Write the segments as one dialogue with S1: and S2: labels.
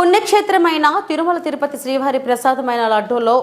S1: పుణ్యక్షేత్రమైన తిరుమల తిరుపతి శ్రీవారి ప్రసాదమైన లడ్డూలో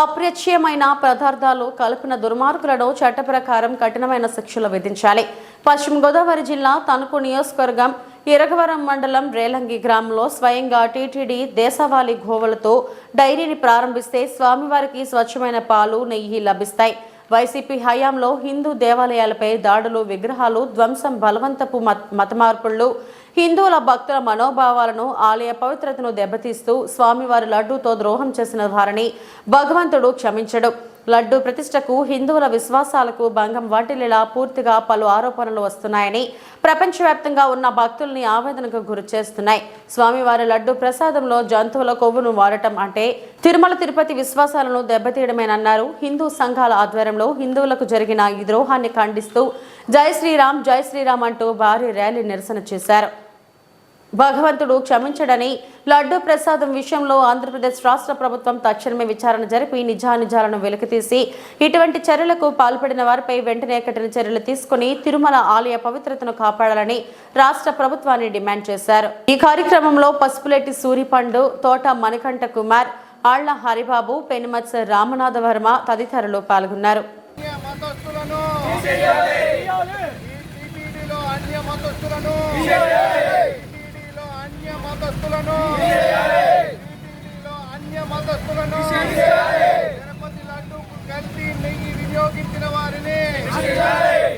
S1: అప్రత్యయమైన పదార్థాలు కలిపిన దుర్మార్గులను చట్ట ప్రకారం కఠినమైన శిక్షలు విధించాలి. పశ్చిమ గోదావరి జిల్లా తణుకు నియోజకవర్గం ఇరగవరం మండలం రేలంగి గ్రామంలో స్వయంగా టీటీడీ దేశవాళీ గోవులతో డైరీని ప్రారంభిస్తే స్వామివారికి స్వచ్ఛమైన పాలు నెయ్యి లభిస్తాయి. వైసీపీ హయాంలో హిందూ దేవాలయాలపై దాడులు విగ్రహాలు ధ్వంసం బలవంతపు మత మత మార్పులు హిందువుల భక్తుల మనోభావాలను ఆలయ పవిత్రతను దెబ్బతీస్తూ స్వామివారి లడ్డూతో ద్రోహం చేసిన వారిని భగవంతుడు క్షమించడు. లడ్డు ప్రతిష్టకు హిందువుల విశ్వాసాలకు భంగం వాటిల్లేలా పూర్తిగా పలు ఆరోపణలు వస్తున్నాయని ప్రపంచవ్యాప్తంగా ఉన్న భక్తుల్ని ఆవేదనకు గురి చేస్తున్నాయి. స్వామివారి లడ్డు ప్రసాదంలో జంతువుల కొవ్వును వాడటం అంటే తిరుమల తిరుపతి విశ్వాసాలను దెబ్బతీయడమేనన్నారు. హిందూ సంఘాల ఆధ్వర్యంలో హిందువులకు జరిగిన ఈ ద్రోహాన్ని ఖండిస్తూ జై శ్రీరామ్ జై శ్రీరామ్ అంటూ భారీ ర్యాలీ నిరసన చేశారు. భగవంతుడు క్షమించడని లడ్డు ప్రసాదం విషయంలో ఆంధ్రప్రదేశ్ రాష్ట్ర ప్రభుత్వం తక్షణమే విచారణ జరిపి నిజానిజాలను వెలికితీసి ఇటువంటి చర్యలకు పాల్పడిన వారిపై వెంటనే కఠిన చర్యలు తీసుకుని తిరుమల ఆలయ పవిత్రతను కాపాడాలని రాష్ట్ర ప్రభుత్వాన్ని డిమాండ్ చేశారు. ఈ కార్యక్రమంలో పసుపులెట్టి సూరిపండు తోట మణికంఠ కుమార్ ఆళ్ళ హరిబాబు పెనుమత్స రామనాథ వర్మ తదితరులు పాల్గొన్నారు.
S2: అన్య మతస్థులను. అన్య మతస్థులను తిరుపతి లడ్డూకు కల్తీ నెయ్యి వినియోగించిన వారిని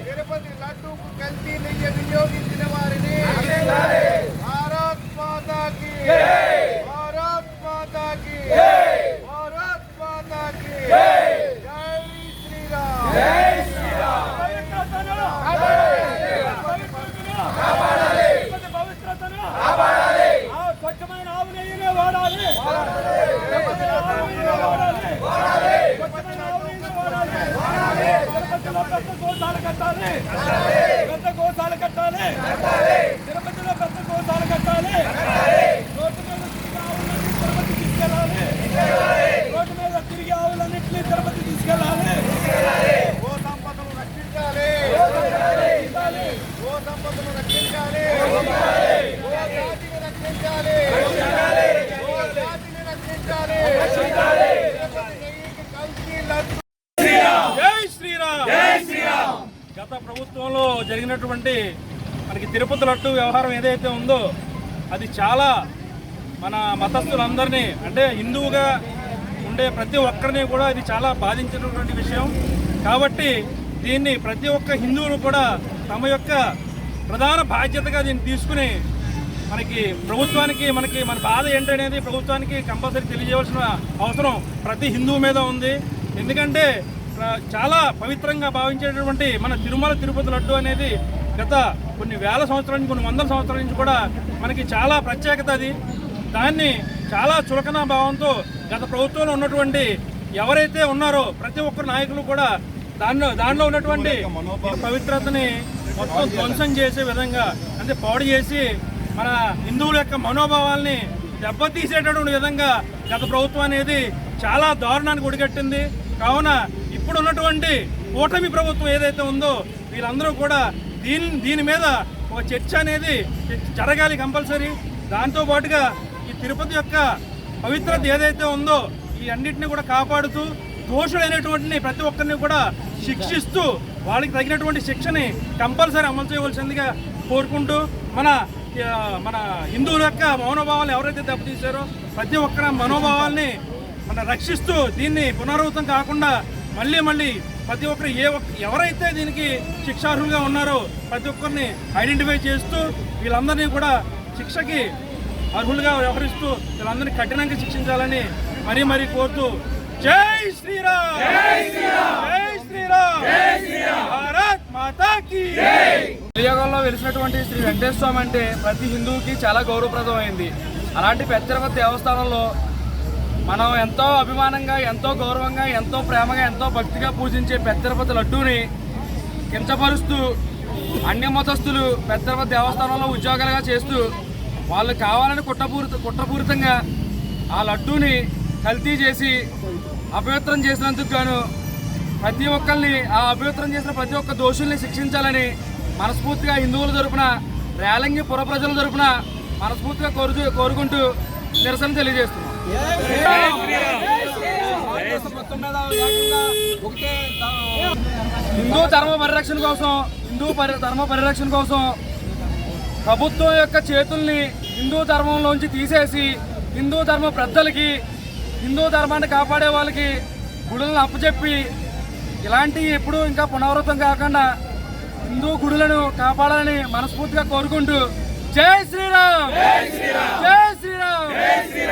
S2: తిరుపతి లడ్డూకు కల్తీ నెయ్యి వినియోగించిన వారిని భారత్ మాతాకి భారత్ మాతాకి భారత్ మాతాకి జై శ్రీరామ్ జై
S3: స్వచ్ఛమైన ఆవు నెయ్యినే వాడాలి స్వచ్ఛమైన ఆవు నెయ్యినే వాడాలి స్వచ్ఛమైన ఆవు నెయ్యినే వాడాలి తిరుపతిలో పెద్ద గోశాల కట్టాలి. పెద్ద గోశాల కట్టాలి. తిరుపతిలో పెద్ద గోశాల కట్టాలి. రోడ్డు మీద తిరిగే ఆవులన్నీ తిరుపతి తీసుకెళ్ళాలి. రోడ్డు మీద తిరిగే ఆవులన్నింటినీ తిరుపతి తీసుకెళ్ళాలి.
S2: గో సంపదను రక్షించాలి. గో సంపదను రక్షించాలి గో జాతిని రక్షించాలి గో జాతిని రక్షించాలి తిరుపతి నెయ్యికి కల్తీ లడ్డు
S3: జై శ్రీరామ్ జై శ్రీరామ్ గత ప్రభుత్వంలో జరిగినటువంటి మనకి తిరుపతి లట్టు వ్యవహారం ఏదైతే ఉందో అది చాలా మన మతస్థులందరినీ అంటే హిందువుగా ఉండే ప్రతి ఒక్కరిని కూడా ఇది చాలా బాధించినటువంటి విషయం. కాబట్టి దీన్ని ప్రతి ఒక్క హిందువులు కూడా తమ యొక్క ప్రధాన బాధ్యతగా దీన్ని తీసుకుని మనకి ప్రభుత్వానికి మనకి మన బాధ ఏంటనేది ప్రభుత్వానికి కంపల్సరీ తెలియజేయవలసిన అవసరం ప్రతి హిందువు మీద ఉంది. ఎందుకంటే చాలా పవిత్రంగా భావించేటటువంటి మన తిరుమల తిరుపతి లడ్డు అనేది గత కొన్ని వేల సంవత్సరాల నుంచి కొన్ని వందల సంవత్సరాల నుంచి కూడా మనకి చాలా ప్రత్యేకత అది. దాన్ని చాలా చులకన భావంతో గత ప్రభుత్వంలో ఉన్నటువంటి ఎవరైతే ఉన్నారో ప్రతి ఒక్కరు నాయకులు కూడా దానిలో దానిలో ఉన్నటువంటి పవిత్రతని మొత్తం ధ్వంసం చేసే విధంగా అంటే పాడు చేసి మన హిందువుల యొక్క మనోభావాల్ని దెబ్బతీసేటటువంటి విధంగా గత ప్రభుత్వం అనేది చాలా దారుణానికి ఒడిగట్టింది. కావున ఇప్పుడు ఉన్నటువంటి కూటమి ప్రభుత్వం ఏదైతే ఉందో వీళ్ళందరూ కూడా దీని దీని మీద ఒక చర్చ అనేది జరగాలి కంపల్సరీ. దాంతో పాటుగా ఈ తిరుపతి యొక్క పవిత్రత ఏదైతే ఉందో ఈ అన్నింటిని కూడా కాపాడుతూ దోషులైనటువంటి ప్రతి ఒక్కరిని కూడా శిక్షిస్తూ వాళ్ళకి తగినటువంటి శిక్షని కంపల్సరీ అమలు చేయవలసిందిగా కోరుకుంటూ మన మన హిందువుల యొక్క మనోభావాలు ఎవరైతే దెబ్బతీశారో ప్రతి ఒక్కరి మనోభావాల్ని మన రక్షిస్తూ దీన్ని పునరావృతం కాకుండా మళ్ళీ మళ్ళీ ప్రతి ఒక్కరు ఏ ఒక్క ఎవరైతే దీనికి శిక్షార్హులుగా ఉన్నారో ప్రతి ఒక్కరిని ఐడెంటిఫై చేస్తూ వీళ్ళందరినీ కూడా శిక్షకి అర్హులుగా వ్యవహరిస్తూ వీళ్ళందరినీ కఠినంగా శిక్షించాలని మరీ మరీ కోరుతూ జై శ్రీరామ్! జై శ్రీరామ్! జై శ్రీరామ్! జై శ్రీరామ్! భారత్ మాతాకి!
S4: కలియుగంలో వెలిసినటువంటి శ్రీ వెంకటేశ్వర స్వామి అంటే ప్రతి హిందువుకి చాలా గౌరవప్రదమైంది. అలాంటి పెద్దరవతి దేవస్థానంలో మనం ఎంతో అభిమానంగా ఎంతో గౌరవంగా ఎంతో ప్రేమగా ఎంతో భక్తిగా పూజించే పెద్దరపతి లడ్డూని కించపరుస్తూ అన్య మతస్థులు పెద్దరపతి దేవస్థానంలో ఉద్యోగాలుగా చేస్తూ వాళ్ళు కావాలని కుట్రపూరిత కుట్రపూరితంగా ఆ లడ్డూని కల్తీ చేసి అపవిత్రం చేసినందుకు గాను ప్రతి ఒక్కరిని ఆ అపవిత్రం చేసిన ప్రతి ఒక్క దోషుల్ని శిక్షించాలని మనస్ఫూర్తిగా హిందువుల తరపున రేలంగి పుర ప్రజల తరపున మనస్ఫూర్తిగా కోరుతూ కోరుకుంటూ నిరసన తెలియజేస్తున్నాం. హిందూ ధర్మ పరిరక్షణ కోసం హిందూ పరి ధర్మ పరిరక్షణ కోసం ప్రభుత్వం యొక్క చేతుల్ని హిందూ ధర్మంలోంచి తీసేసి హిందూ ధర్మ పెద్దలకి హిందూ ధర్మాన్ని కాపాడే వాళ్ళకి గుడులను అప్పచెప్పి ఇలాంటివి ఎప్పుడూ ఇంకా పునరావృతం కాకుండా హిందూ గుడులను కాపాడాలని మనస్ఫూర్తిగా కోరుకుంటూ జై శ్రీరామ్! జై శ్రీరామ్! Quem será?